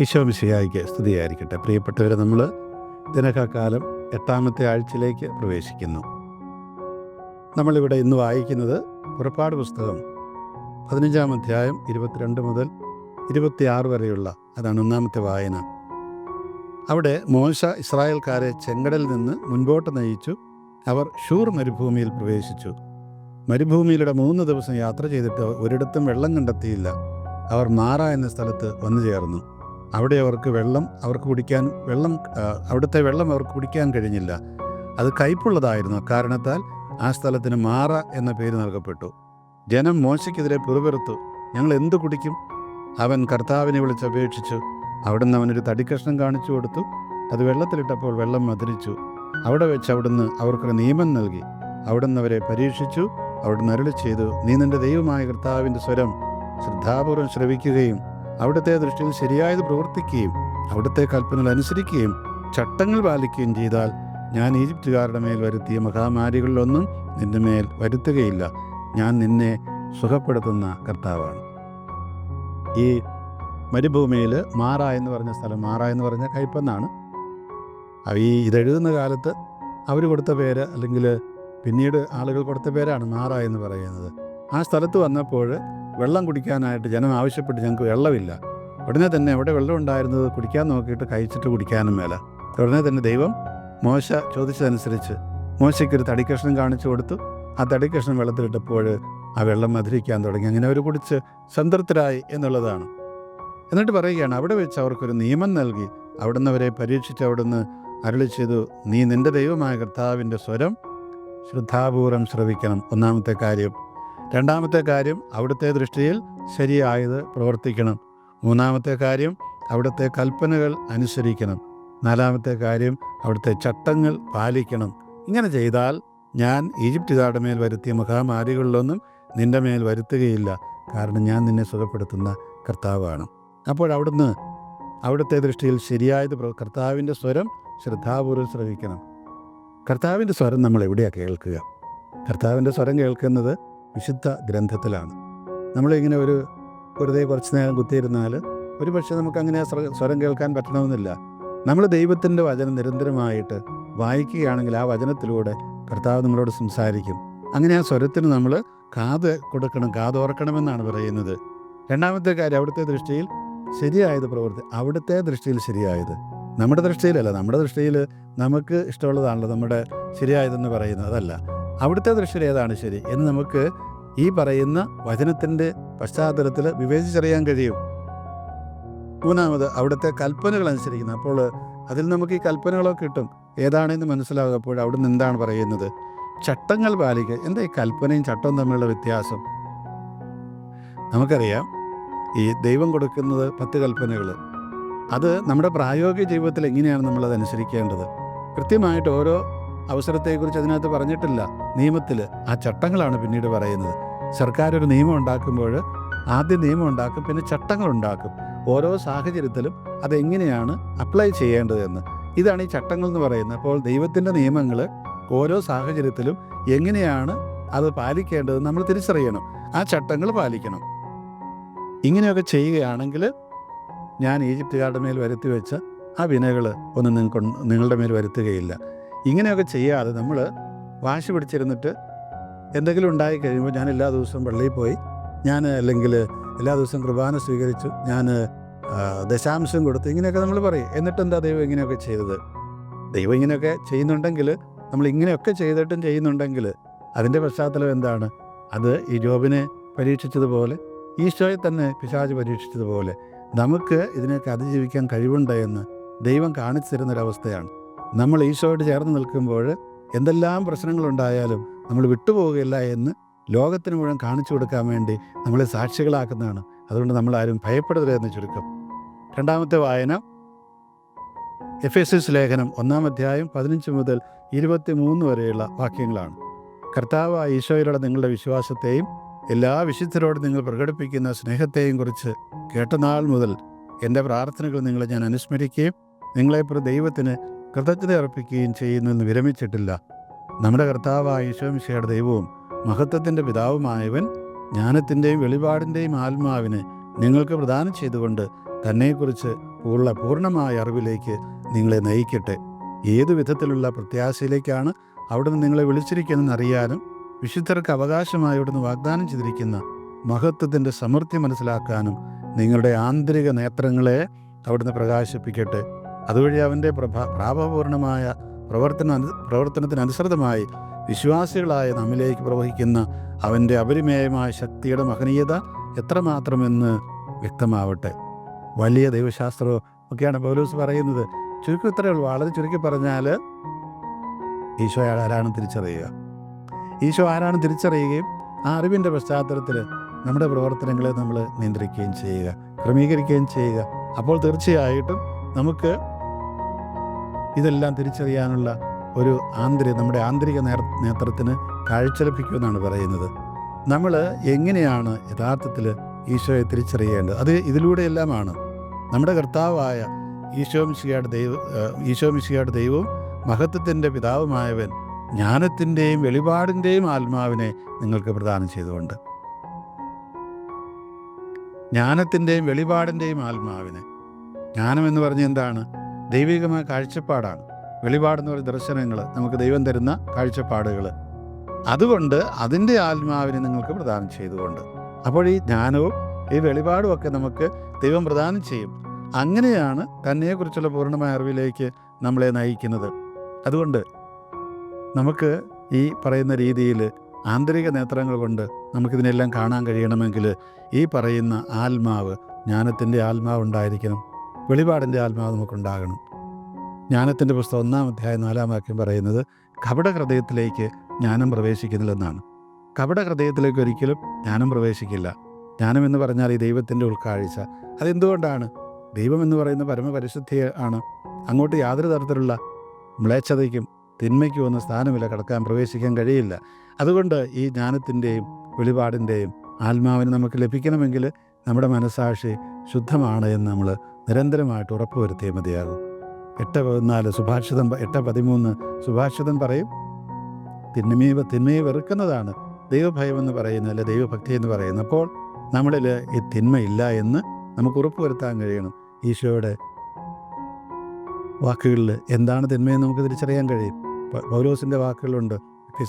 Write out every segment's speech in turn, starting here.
ഈശോ മിശിഹായിക്ക് സ്തുതിയായിരിക്കട്ടെ പ്രിയപ്പെട്ടവരെ നമ്മൾ ദിനകാലം എട്ടാമത്തെ ആഴ്ചയിലേക്ക് പ്രവേശിക്കുന്നു. നമ്മളിവിടെ ഇന്ന് വായിക്കുന്നത് പുറപ്പാട് പുസ്തകം പതിനഞ്ചാം അധ്യായം ഇരുപത്തിരണ്ട് മുതൽ ഇരുപത്തിയാറ് വരെയുള്ള അതാണ് ഒന്നാമത്തെ വായന. അവിടെ മോശ ഇസ്രായേൽക്കാരെ ചെങ്കടൽ നിന്ന് മുൻപോട്ട് നയിച്ചു. അവർ ഷൂർ മരുഭൂമിയിൽ പ്രവേശിച്ചു. മരുഭൂമിയിലൂടെ മൂന്ന് ദിവസം യാത്ര ചെയ്തിട്ട് ഒരിടത്തും വെള്ളം കണ്ടെത്തിയില്ല. അവർ മാറ എന്ന സ്ഥലത്ത് വന്നു ചേർന്നു. അവിടെ അവർക്ക് വെള്ളം അവർക്ക് കുടിക്കാൻ വെള്ളം അവിടുത്തെ വെള്ളം അവർക്ക് കുടിക്കാൻ കഴിഞ്ഞില്ല. അത് കയ്പുള്ളതായിരുന്നു. കാരണത്താൽ ആ സ്ഥലത്തിന് മാറ എന്ന പേര് നൽകപ്പെട്ടു. ജനം മോശയ്ക്കെതിരെ പിറുപിറുത്തു. ഞങ്ങൾ എന്ത് കുടിക്കും? അവൻ കർത്താവിനെ വിളിച്ചപേക്ഷിച്ചു അവിടുന്ന് അവനൊരു തടിക്കഷ്ണം കാണിച്ചു കൊടുത്തു. അത് വെള്ളത്തിലിട്ടപ്പോൾ വെള്ളം മധുരിച്ചു. അവിടെ വെച്ച് അവിടുന്ന് അവർക്കൊരു നിയമം നൽകി. അവിടുന്ന് അവരെ പരീക്ഷിച്ചു. അവിടുന്ന് അരുളി ചെയ്തു. നീ നിന്റെ ദൈവമായ കർത്താവിന്റെ സ്വരം ശ്രദ്ധാപൂർവം ശ്രവിക്കുകയും അവിടുത്തെ ദൃഷ്ടിയിൽ ശരിയായത് പ്രവർത്തിക്കുകയും അവിടുത്തെ കൽപ്പനകൾ അനുസരിക്കുകയും ചട്ടങ്ങൾ പാലിക്കുകയും ചെയ്താൽ ഞാൻ ഈജിപ്തുകാരുടെ മേൽ വരുത്തിയ മഹാമാരികളിലൊന്നും നിന്റെ മേൽ വരുത്തുകയില്ല. ഞാൻ നിന്നെ സുഖപ്പെടുത്തുന്ന കർത്താവാണ്. ഈ മരുഭൂമിയിൽ മാറ എന്ന് പറഞ്ഞ സ്ഥലം മാറ എന്ന് പറഞ്ഞ കയ്പെന്നാണ് ഈ ഇതെഴുതുന്ന കാലത്ത് അവർ കൊടുത്ത പേര് അല്ലെങ്കിൽ പിന്നീട് ആളുകൾ കൊടുത്ത പേരാണ് മാറ എന്ന് പറയുന്നത്. ആ സ്ഥലത്ത് വന്നപ്പോൾ വെള്ളം കുടിക്കാനായിട്ട് ജനം ആവശ്യപ്പെട്ട് ഞങ്ങൾക്ക് വെള്ളമില്ല. ഉടനെ തന്നെ എവിടെ വെള്ളം ഉണ്ടായിരുന്നത് കുടിക്കാൻ നോക്കിയിട്ട് കഴിച്ചിട്ട് കുടിക്കാനും മേല. ഉടനെ തന്നെ ദൈവം മോശ ചോദിച്ചതനുസരിച്ച് മോശയ്ക്കൊരു തടിക്കഷ്ണം കാണിച്ചു കൊടുത്തു. ആ തടിക്കഷ്ണം വെള്ളത്തിലിട്ടപ്പോൾ ആ വെള്ളം മധുരിക്കാൻ തുടങ്ങി. അങ്ങനെ അവർ കുടിച്ച് സംതൃപ്തരായി എന്നുള്ളതാണ്. എന്നിട്ട് പറയുകയാണ് അവിടെ വെച്ച് അവർക്കൊരു നിയമം നൽകി. അവിടുന്ന് അവരെ പരീക്ഷിച്ച് അവിടുന്ന് അരളി ചെയ്തു നീ നിന്റെ ദൈവമായ കർത്താവിന്റെ സ്വരം ശ്രദ്ധാപൂർവം ശ്രവിക്കണം. ഒന്നാമത്തെ കാര്യം രണ്ടാമത്തെ കാര്യം അവിടുത്തെ ദൃഷ്ടിയിൽ ശരിയായത് പ്രവർത്തിക്കണം. മൂന്നാമത്തെ കാര്യം അവിടുത്തെ കൽപ്പനകൾ അനുസരിക്കണം. നാലാമത്തെ കാര്യം അവിടുത്തെ ചട്ടങ്ങൾ പാലിക്കണം. ഇങ്ങനെ ചെയ്താൽ ഞാൻ ഈജിപ്തുകാരുടെ മേൽ വരുത്തിയ മഹാമാരികളിലൊന്നും നിന്റെ മേൽ വരുത്തുകയില്ല. കാരണം ഞാൻ നിന്നെ സുഖപ്പെടുത്തുന്ന കർത്താവാണ്. അപ്പോൾ അവിടുന്ന് അവിടുത്തെ ദൃഷ്ടിയിൽ ശരിയായത് കർത്താവിന്റെ സ്വരം ശ്രദ്ധാപൂർവം ശ്രവിക്കണം. കർത്താവിന്റെ സ്വരം നമ്മൾ എവിടെയാണ് കേൾക്കുക? കർത്താവിന്റെ സ്വരം കേൾക്കുന്നത് വിശുദ്ധ ഗ്രന്ഥത്തിലാണ്. നമ്മളിങ്ങനെ ഒരു വെറുതെ കുറച്ച് നേരം കുത്തിയിരുന്നാൽ ഒരു പക്ഷേ നമുക്ക് അങ്ങനെ സ്വരം കേൾക്കാൻ പറ്റണമെന്നില്ല. നമ്മൾ ദൈവത്തിന്റെ വചനം നിരന്തരമായിട്ട് വായിക്കുകയാണെങ്കിൽ ആ വചനത്തിലൂടെ കർത്താവ് നമ്മളോട് സംസാരിക്കും. അങ്ങനെ ആ സ്വരത്തിന് നമ്മൾ കാത് കൊടുക്കണം കാതോർക്കണമെന്നാണ് പറയുന്നത്. രണ്ടാമത്തെ കാര്യം അവിടുത്തെ ദൃഷ്ടിയിൽ ശരിയായത് പ്രവൃത്തി അവിടുത്തെ ദൃഷ്ടിയിൽ ശരിയായത്. നമ്മുടെ ദൃഷ്ടിയിലല്ല നമ്മുടെ ദൃഷ്ടിയിൽ നമുക്ക് ഇഷ്ടമുള്ളതാണല്ലോ നമ്മുടെ ശരിയായതെന്ന് പറയുന്നത് അതല്ല. അവിടുത്തെ ദൃശ്യം ഏതാണ് ശരി എന്ന് നമുക്ക് ഈ പറയുന്ന വചനത്തിന്റെ പശ്ചാത്തലത്തിൽ വിവേചിച്ചറിയാൻ കഴിയും. മൂന്നാമത് അവിടുത്തെ കൽപ്പനകൾ അനുസരിക്കുന്നു. അപ്പോൾ അതിൽ നമുക്ക് ഈ കൽപ്പനകളൊക്കെ കിട്ടും. ഏതാണെന്ന് മനസ്സിലാകും അപ്പോൾ നിന്ന് എന്താണ് പറയുന്നത്? ചട്ടങ്ങൾ പാലിക്കുക എന്താ ഈ കൽപ്പനയും ചട്ടവും തമ്മിലുള്ള വ്യത്യാസം? നമുക്കറിയാം ഈ ദൈവം കൊടുക്കുന്നത് പത്ത് കൽപ്പനകൾ. അത് നമ്മുടെ പ്രായോഗിക ജീവിതത്തിൽ എങ്ങനെയാണ് നമ്മളത് അനുസരിക്കേണ്ടത്? കൃത്യമായിട്ട് ഓരോ അവസരത്തെക്കുറിച്ച് അതിനകത്ത് പറഞ്ഞിട്ടില്ല. നിയമത്തിൽ ആ ചട്ടങ്ങളാണ് പിന്നീട് പറയുന്നത്. സർക്കാർ ഒരു നിയമം ഉണ്ടാക്കുമ്പോൾ ആദ്യം നിയമം ഉണ്ടാക്കും പിന്നെ ചട്ടങ്ങൾ ഉണ്ടാക്കും. ഓരോ സാഹചര്യത്തിലും അതെങ്ങനെയാണ് അപ്ലൈ ചെയ്യേണ്ടതെന്ന്. ഇതാണ് ഈ ചട്ടങ്ങൾ എന്ന് പറയുന്നത്. അപ്പോൾ ദൈവത്തിന്റെ നിയമങ്ങൾ ഓരോ സാഹചര്യത്തിലും എങ്ങനെയാണ് അത് പാലിക്കേണ്ടത് നമ്മൾ തിരിച്ചറിയണം. ആ ചട്ടങ്ങൾ പാലിക്കണം. ഇങ്ങനെയൊക്കെ ചെയ്യുകയാണെങ്കിൽ ഞാൻ ഈജിപ്തുകാരുടെ മേൽ വരുത്തി വെച്ച ആ വിനകൾ ഒന്നും നിങ്ങൾക്ക് നിങ്ങളുടെ മേൽ വരുത്തുകയില്ല. ഇങ്ങനെയൊക്കെ ചെയ്യാതെ നമ്മൾ വാശി പിടിച്ചിരുന്നിട്ട് എന്തെങ്കിലും ഉണ്ടായി കഴിയുമ്പോൾ ഞാൻ എല്ലാ ദിവസവും പള്ളിയിൽ പോയി. ഞാൻ അല്ലെങ്കിൽ എല്ലാ ദിവസവും കുർബാന സ്വീകരിച്ചു. ഞാൻ ദശാംശം കൊടുത്തു. ഇങ്ങനെയൊക്കെ നമ്മൾ പറയും. എന്നിട്ട് എന്താ ദൈവം ഇങ്ങനെയൊക്കെ ചെയ്തത്? ദൈവം ഇങ്ങനെയൊക്കെ ചെയ്യുന്നുണ്ടെങ്കിൽ നമ്മൾ ഇങ്ങനെയൊക്കെ ചെയ്തിട്ടും ചെയ്യുന്നുണ്ടെങ്കിൽ അതിന്റെ പശ്ചാത്തലം എന്താണ്? അത് ഈ ജോബിനെ പരീക്ഷിച്ചതുപോലെ ഈശോയെ തന്നെ പിശാജ് പരീക്ഷിച്ചതുപോലെ നമുക്ക് ഇതിനൊക്കെ അതിജീവിക്കാൻ കഴിവുണ്ട് എന്ന് ദൈവം കാണിച്ചു തരുന്നൊരവസ്ഥയാണ്. നമ്മൾ ഈശോയോട് ചേർന്ന് നിൽക്കുമ്പോൾ എന്തെല്ലാം പ്രശ്നങ്ങളുണ്ടായാലും നമ്മൾ വിട്ടുപോകുകയില്ല എന്ന് ലോകത്തിന് മുഴുവൻ കാണിച്ചു കൊടുക്കാൻ വേണ്ടി നമ്മളെ സാക്ഷികളാക്കുന്നതാണ്. അതുകൊണ്ട് നമ്മൾ ആരും ഭയപ്പെടരുത് എന്ന് ചുരുക്കം. രണ്ടാമത്തെ വായന. എഫ് എസ് എസ് ലേഖനം ഒന്നാം അധ്യായം പതിനഞ്ച് മുതൽ ഇരുപത്തി മൂന്ന് വരെയുള്ള വാക്യങ്ങളാണ്. കർത്താവ് ഈശോയിലുള്ള നിങ്ങളുടെ വിശ്വാസത്തെയും എല്ലാ വിശുദ്ധരോടും നിങ്ങൾ പ്രകടിപ്പിക്കുന്ന സ്നേഹത്തെയും കുറിച്ച് കേട്ട നാൾ മുതൽ എന്റെ പ്രാർത്ഥനകൾ നിങ്ങളെ ഞാൻ അനുസ്മരിക്കുകയും നിങ്ങളെ ദൈവത്തിന് കൃതജ്ഞത അർപ്പിക്കുകയും ചെയ്യുന്നെന്ന് വിരമിച്ചിട്ടില്ല. നമ്മുടെ കർത്താവായ ഈശോമിശയുടെ ദൈവവും മഹത്വത്തിന്റെ പിതാവുമായവൻ ജ്ഞാനത്തിന്റെയും വെളിപാടിന്റെയും ആത്മാവിനെ നിങ്ങൾക്ക് പ്രദാനം ചെയ്തുകൊണ്ട് തന്നെക്കുറിച്ച് ഉള്ള പൂർണമായ അറിവിലേക്ക് നിങ്ങളെ നയിക്കട്ടെ. ഏതു വിധത്തിലുള്ള പ്രത്യാശയിലേക്കാണ് അവിടുന്ന് നിങ്ങളെ വിളിച്ചിരിക്കുന്നതെന്ന് അറിയാനും വിശുദ്ധർക്ക് അവകാശമായി അവിടുന്ന് വാഗ്ദാനം ചെയ്തിരിക്കുന്ന മഹത്വത്തിന്റെ സമൃദ്ധി മനസ്സിലാക്കാനും നിങ്ങളുടെ ആന്തരിക നേത്രങ്ങളെ അവിടുന്ന് പ്രകാശിപ്പിക്കട്ടെ. അതുവഴി അവന്റെ പ്രഭാ പ്രാപപൂർണമായ പ്രവർത്തന പ്രവർത്തനത്തിനനുസൃതമായി വിശ്വാസികളായ നമ്മിലേക്ക് പ്രവഹിക്കുന്ന അവന്റെ അപരിമേയമായ ശക്തിയുടെ മഹനീയത എത്രമാത്രമെന്ന് വ്യക്തമാവട്ടെ. വലിയ ദൈവശാസ്ത്രവും ഒക്കെയാണ് പൗലൂസ് പറയുന്നത്. ചുരുക്കം ഇത്രയേ ഉള്ളൂ. വളരെ ചുരുക്കി പറഞ്ഞാൽ ഈശോ ആരാണ് തിരിച്ചറിയുക? ഈശോ ആരാണ് തിരിച്ചറിയുകയും ആ അറിവിന്റെ പശ്ചാത്തലത്തിൽ നമ്മുടെ പ്രവർത്തനങ്ങളെ നമ്മൾ നിയന്ത്രിക്കുകയും ചെയ്യുക ക്രമീകരിക്കുകയും ചെയ്യുക. അപ്പോൾ തീർച്ചയായിട്ടും നമുക്ക് ഇതെല്ലാം തിരിച്ചറിയാനുള്ള ഒരു ആന്തരിക നമ്മുടെ ആന്തരിക നേർ നേത്രത്തിന് കാഴ്ച ലഭിക്കുമെന്നാണ് പറയുന്നത്. നമ്മൾ എങ്ങനെയാണ് യഥാർത്ഥത്തിൽ ഈശോയെ തിരിച്ചറിയേണ്ടത്? അത് ഇതിലൂടെയെല്ലാമാണ്. നമ്മുടെ കർത്താവായ ഈശോ മിശിയുടെ ദൈവ ഈശോ മിശിയുടെ ദൈവവും മഹത്വത്തിന്റെ പിതാവുമായവൻ ജ്ഞാനത്തിന്റെയും വെളിപാടിന്റെയും ആത്മാവിനെ നിങ്ങൾക്ക് പ്രദാനം ചെയ്തുകൊണ്ട്. ജ്ഞാനത്തിന്റെയും വെളിപാടിന്റെയും ആത്മാവിനെ. ജ്ഞാനം എന്ന് പറഞ്ഞ എന്താണ്? ദൈവികമായ കാഴ്ചപ്പാടാണ്. വെളിപാടെന്ന് പറയുന്ന ദർശനങ്ങൾ നമുക്ക് ദൈവം തരുന്ന കാഴ്ചപ്പാടുകൾ അതുകൊണ്ട് അതിന്റെ ആത്മാവിനെ നിങ്ങൾക്ക് പ്രദാനം ചെയ്തുകൊണ്ട്. അപ്പോൾ ഈ ജ്ഞാനവും ഈ വെളിപാടും ഒക്കെ നമുക്ക് ദൈവം പ്രദാനം ചെയ്യും. അങ്ങനെയാണ് തന്നെക്കുറിച്ചുള്ള പൂർണമായ അറിവിലേക്ക് നമ്മളെ നയിക്കുന്നത്. അതുകൊണ്ട് നമുക്ക് ഈ പറയുന്ന രീതിയിൽ ആന്തരിക നേത്രങ്ങൾ കൊണ്ട് നമുക്കിതിനെല്ലാം കാണാൻ കഴിയണമെങ്കിൽ ഈ പറയുന്ന ആത്മാവ് ജ്ഞാനത്തിന്റെ ആത്മാവ് ഉണ്ടായിരിക്കണം. വെളിപാടിന്റെ ആത്മാവ് നമുക്കുണ്ടാകണം. ജ്ഞാനത്തിന്റെ പുസ്തകം ഒന്നാം അധ്യായം നാലാം വാക്യം പറയുന്നത് കപട ഹൃദയത്തിലേക്ക് ജ്ഞാനം പ്രവേശിക്കുന്നില്ലെന്നാണ്. കപട ഹൃദയത്തിലേക്ക് ഒരിക്കലും ജ്ഞാനം പ്രവേശിക്കില്ല. ജ്ഞാനം എന്ന് പറഞ്ഞാൽ ഈ ദൈവത്തിന്റെ ഉൾക്കാഴ്ച. അതെന്തുകൊണ്ടാണ്? ദൈവം എന്ന് പറയുന്ന പരമപരിശുദ്ധി ആണ് അങ്ങോട്ട് യാതൊരു തരത്തിലുള്ള മ്ലേച്ഛതയ്ക്കും തിന്മയ്ക്കും ഒന്നും സ്ഥാനമില്ല കടക്കാൻ പ്രവേശിക്കാൻ കഴിയില്ല. അതുകൊണ്ട് ഈ ജ്ഞാനത്തിന്റെയും വെളിപാടിന്റെയും ആത്മാവിന് നമുക്ക് ലഭിക്കണമെങ്കിൽ നമ്മുടെ മനസാക്ഷി ശുദ്ധമാണ് എന്ന് നമ്മൾ നിരന്തരമായിട്ട് ഉറപ്പുവരുത്തിയേ മതിയാകും. എട്ട് പതിനാല് സുഭാഷിതം എട്ട് പതിമൂന്ന് സുഭാഷിതം പറയും. തിന്മയെ തിന്മയെ വെറുക്കുന്നതാണ് ദൈവഭയം എന്ന് പറയുന്നത് അല്ലെ ദൈവഭക്തി എന്ന് പറയുന്നത്. അപ്പോൾ നമ്മളിൽ ഈ തിന്മയില്ല എന്ന് നമുക്ക് ഉറപ്പ് വരുത്താൻ കഴിയണം. ഈശോയുടെ വാക്കുകളിൽ എന്താണ് തിന്മയെന്ന് നമുക്ക് തിരിച്ചറിയാൻ കഴിയും? പൗലോസിന്റെ വാക്കുകളുണ്ട്.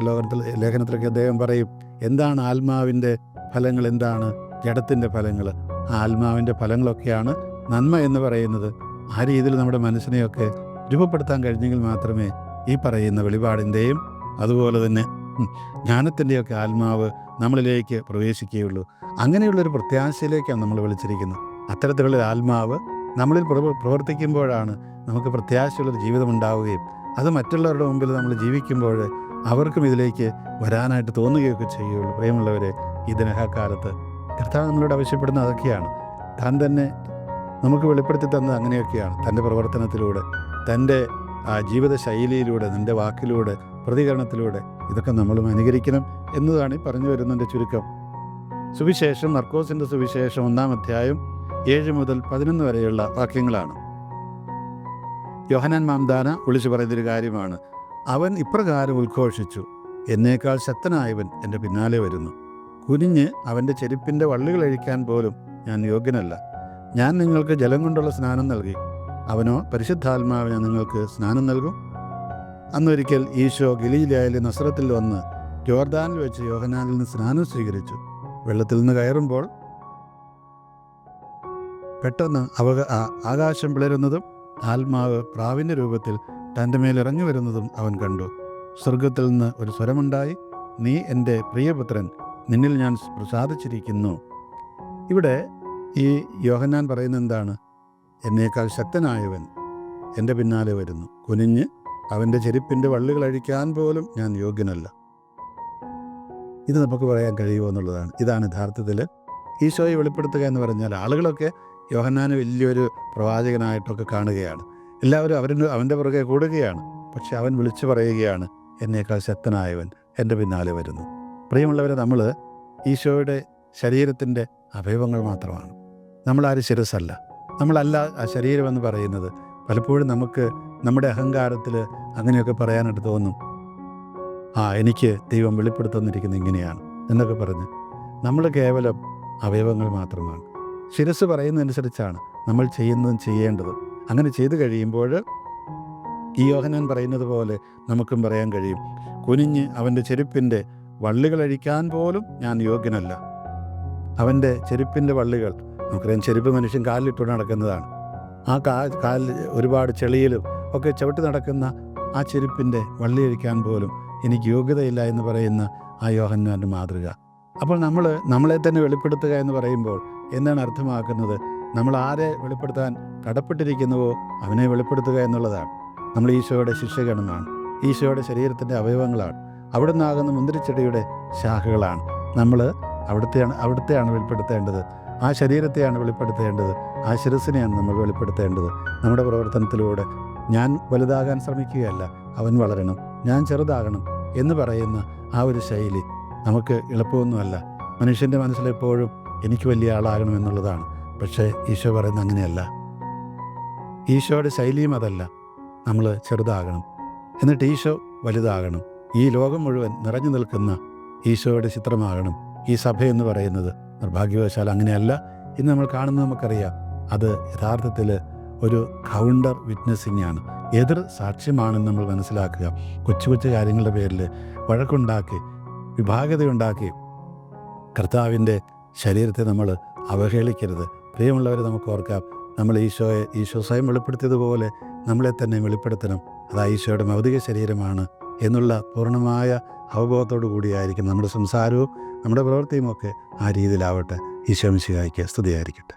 ലോകത്തിൽ ലേഖനത്തിലൊക്കെ അദ്ദേഹം പറയും എന്താണ് ആത്മാവിന്റെ ഫലങ്ങൾ? എന്താണ് ജഡത്തിന്റെ ഫലങ്ങൾ ആത്മാവിന്റെ ഫലങ്ങളൊക്കെയാണ് നന്മ എന്ന് പറയുന്നത് ആ രീതിയിൽ നമ്മുടെ മനസ്സിനെയൊക്കെ രൂപപ്പെടുത്താൻ കഴിഞ്ഞെങ്കിൽ മാത്രമേ ഈ പറയുന്ന വെളിപാടിന്റെയും അതുപോലെ തന്നെ ജ്ഞാനത്തിന്റെയൊക്കെ ആത്മാവ് നമ്മളിലേക്ക് പ്രവേശിക്കുകയുള്ളൂ. അങ്ങനെയുള്ളൊരു പ്രത്യാശയിലേക്കാണ് നമ്മൾ വിളിച്ചിരിക്കുന്നത്. അത്തരത്തിലുള്ള ആത്മാവ് നമ്മളിൽ പ്രവ- പ്രവർത്തിക്കുമ്പോഴാണ് നമുക്ക് പ്രത്യാശയുള്ളൊരു ജീവിതം ഉണ്ടാവുകയും അത് മറ്റുള്ളവരുടെ മുമ്പിൽ നമ്മൾ ജീവിക്കുമ്പോൾ അവർക്കും ഇതിലേക്ക് വരാനായിട്ട് തോന്നുകയൊക്കെ ചെയ്യുള്ളൂ പ്രിയമുള്ളവരെ ഈ ദിനഹാക്കാലത്ത് കർത്താവ് നമ്മളോട് ആവശ്യപ്പെടുന്ന അതൊക്കെയാണ്. താൻ തന്നെ നമുക്ക് വെളിപ്പെടുത്തി തന്നത് അങ്ങനെയൊക്കെയാണ്. തന്റെ പ്രവർത്തനത്തിലൂടെ തന്റെ ആ ജീവിതശൈലിയിലൂടെ തന്റെ വാക്കിലൂടെ പ്രതികരണത്തിലൂടെ ഇതൊക്കെ നമ്മളും അനുകരിക്കണം എന്നതാണ് ഈ പറഞ്ഞു വരുന്നതിന്റെ ചുരുക്കം. സുവിശേഷം നർക്കോസിന്റെ സുവിശേഷം ഒന്നാം അധ്യായം ഏഴ് മുതൽ പതിനൊന്ന് വരെയുള്ള വാക്യങ്ങളാണ്. യോഹനാൻ മാംദാന വിളിച്ചു പറയുന്നൊരു കാര്യമാണ്. അവൻ ഇപ്രകാരം ഉദ്ഘോഷിച്ചു എന്നേക്കാൾ ശക്തനായവൻ എന്റെ പിന്നാലെ വരുന്നു. കുനിഞ്ഞ് അവന്റെ ചെരുപ്പിന്റെ വള്ളികൾ അഴിക്കാൻ പോലും ഞാൻ യോഗ്യനല്ല. ഞാൻ നിങ്ങൾക്ക് ജലം കൊണ്ടുള്ള സ്നാനം നൽകി. അവനോ പരിശുദ്ധാത്മാവിനെ നിങ്ങൾക്ക് സ്നാനം നൽകും. അന്നൊരിക്കൽ ഈശോ ഗലീലയിലെ നസ്രത്തിൽ വന്ന് ജോർദാനിൽ വെച്ച് യോഹനാനിൽ നിന്ന് സ്നാനം സ്വീകരിച്ചു. വെള്ളത്തിൽ നിന്ന് കയറുമ്പോൾ പെട്ടെന്ന് അവക ആകാശം പിളരുന്നതും ആത്മാവ് പ്രാവിന്റെ രൂപത്തിൽ തന്റെ മേലിറങ്ങി വരുന്നതും അവൻ കണ്ടു. സ്വർഗത്തിൽ നിന്ന് ഒരു സ്വരമുണ്ടായി നീ എന്റെ പ്രിയപുത്രൻ നിന്നിൽ ഞാൻ പ്രസാദിച്ചിരിക്കുന്നു. ഇവിടെ ഈ യോഹന്നാൻ പറയുന്ന എന്താണ്? എന്നേക്കാൾ ശക്തനായവൻ എന്റെ പിന്നാലെ വരുന്നു. കുനിഞ്ഞ് അവന്റെ ചെരുപ്പിന്റെ വള്ളികൾ അഴിക്കാൻ പോലും ഞാൻ യോഗ്യനല്ല. ഇത് നമുക്ക് പറയാൻ കഴിയുമോ എന്നുള്ളതാണ്. ഇതാണ് യഥാർത്ഥത്തിൽ ഈശോയെ വെളിപ്പെടുത്തുക എന്ന് പറഞ്ഞാൽ ആളുകളൊക്കെ യോഹന്നാനെ വലിയൊരു പ്രവാചകനായിട്ടൊക്കെ കാണുകയാണ്. എല്ലാവരും അവരിന് അവന്റെ പുറകെ കൂടുകയാണ്. പക്ഷെ അവൻ വിളിച്ചു പറയുകയാണ് എന്നേക്കാൾ ശക്തനായവൻ എന്റെ പിന്നാലെ വരുന്നു. പ്രിയമുള്ളവരെ നമ്മൾ ഈശോയുടെ ശരീരത്തിന്റെ അവയവങ്ങൾ മാത്രമാണ്. നമ്മളാരും ശിരസ്സല്ല. നമ്മളല്ല ആ ശരീരമെന്ന് പറയുന്നത്. പലപ്പോഴും നമുക്ക് നമ്മുടെ അഹങ്കാരത്തിൽ അങ്ങനെയൊക്കെ പറയാനായിട്ട് തോന്നും. ആ എനിക്ക് ദൈവം വെളിപ്പെടുത്തുന്നിരിക്കുന്നത് ഇങ്ങനെയാണ് എന്നൊക്കെ പറഞ്ഞ് നമ്മൾ കേവലം അവയവങ്ങൾ മാത്രമാണ്. ശിരസ് പറയുന്നതനുസരിച്ചാണ് നമ്മൾ ചെയ്യുന്നതും ചെയ്യേണ്ടത്. അങ്ങനെ ചെയ്തു കഴിയുമ്പോൾ ഈ യോഹനാൻ പറയുന്നത് പോലെ നമുക്കും പറയാൻ കഴിയും. കുനിഞ്ഞ് അവന്റെ ചെരുപ്പിന്റെ വള്ളികൾ അഴിക്കാൻ പോലും ഞാൻ യോഗ്യനല്ല. അവന്റെ ചെരുപ്പിന്റെ വള്ളികൾ നമുക്കറിയാം ചെരുപ്പ് മനുഷ്യൻ കാലിലിട്ട് നടക്കുന്നതാണ്. ആ കാ കാലിൽ ഒരുപാട് ചെളിയിലും ഒക്കെ ചവിട്ടി നടക്കുന്ന ആ ചെരുപ്പിന്റെ വള്ളി അഴിക്കാൻ പോലും എനിക്ക് യോഗ്യതയില്ല എന്ന് പറയുന്ന ആ യോഹന്നാന്റെ മാതൃക. അപ്പോൾ നമ്മൾ നമ്മളെ തന്നെ വെളിപ്പെടുത്തുക എന്ന് പറയുമ്പോൾ എന്താണ് അർത്ഥമാക്കുന്നത്? നമ്മൾ ആരെ വെളിപ്പെടുത്താൻ കടപ്പെട്ടിരിക്കുന്നുവോ അവനെ വെളിപ്പെടുത്തുക എന്നുള്ളതാണ്. നമ്മൾ ഈശോയുടെ ശിഷ്യഗണമാണ്. ഈശോയുടെ ശരീരത്തിന്റെ അവയവങ്ങളാണ്. അവിടെ നിന്നാകുന്ന മുന്തിരിച്ചെടിയുടെ ശാഖകളാണ്. നമ്മൾ അവിടുത്തെയാണ് അവിടുത്തെയാണ് വെളിപ്പെടുത്തേണ്ടത്. ആ ശരീരത്തെയാണ് വെളിപ്പെടുത്തേണ്ടത്. ആ ശിരസിനെയാണ് നമ്മൾ വെളിപ്പെടുത്തേണ്ടത്. നമ്മുടെ പ്രവർത്തനത്തിലൂടെ ഞാൻ വലുതാകാൻ ശ്രമിക്കുകയല്ല അവൻ വളരണം. ഞാൻ ചെറുതാകണം എന്ന് പറയുന്ന ആ ഒരു ശൈലി നമുക്ക് എളുപ്പമൊന്നുമല്ല. മനുഷ്യന്റെ മനസ്സിലെപ്പോഴും എനിക്ക് വലിയ ആളാകണം എന്നുള്ളതാണ്. പക്ഷേ ഈശോ പറയുന്നത് അങ്ങനെയല്ല. ഈശോയുടെ ശൈലിയും അതല്ല. നമ്മൾ ചെറുതാകണം. എന്നിട്ട് ഈശോ വലുതാകണം. ഈ ലോകം മുഴുവൻ നിറഞ്ഞു നിൽക്കുന്ന ഈശോയുടെ ചിത്രമാകണം ഈ സഭ എന്ന് പറയുന്നത്. നിർഭാഗ്യവശാൽ അങ്ങനെയല്ല. ഇന്ന് നമ്മൾ കാണുന്നത് നമുക്കറിയാം അത് യഥാർത്ഥത്തിൽ ഒരു കൗണ്ടർ വിറ്റ്നസ്സിംഗ് ആണ്. എതിർ സാക്ഷ്യമാണെന്ന് നമ്മൾ മനസ്സിലാക്കുക. കൊച്ചു കൊച്ചു കാര്യങ്ങളുടെ പേരിൽ വഴക്കുണ്ടാക്കി വിഭാഗതയുണ്ടാക്കി കർത്താവിന്റെ ശരീരത്തെ നമ്മൾ അവഹേളിക്കരുത്. പ്രിയമുള്ളവരെ നമുക്ക് ഓർക്കാം നമ്മൾ ഈശോയെ ഈശോ സ്വയം വെളിപ്പെടുത്തിയതുപോലെ നമ്മളെ തന്നെ വെളിപ്പെടുത്തണം. അത് ഈശോയുടെ ഭൗതിക ശരീരമാണ് എന്നുള്ള പൂർണമായ അവബോധത്തോടു കൂടിയായിരിക്കും നമ്മുടെ സംസാരവും നമ്മുടെ പ്രവൃത്തിയും ഒക്കെ ആ രീതിയിലാവട്ടെ. ഈശോ മിശിഹായ്ക്ക് സ്തുതിയായിരിക്കട്ടെ.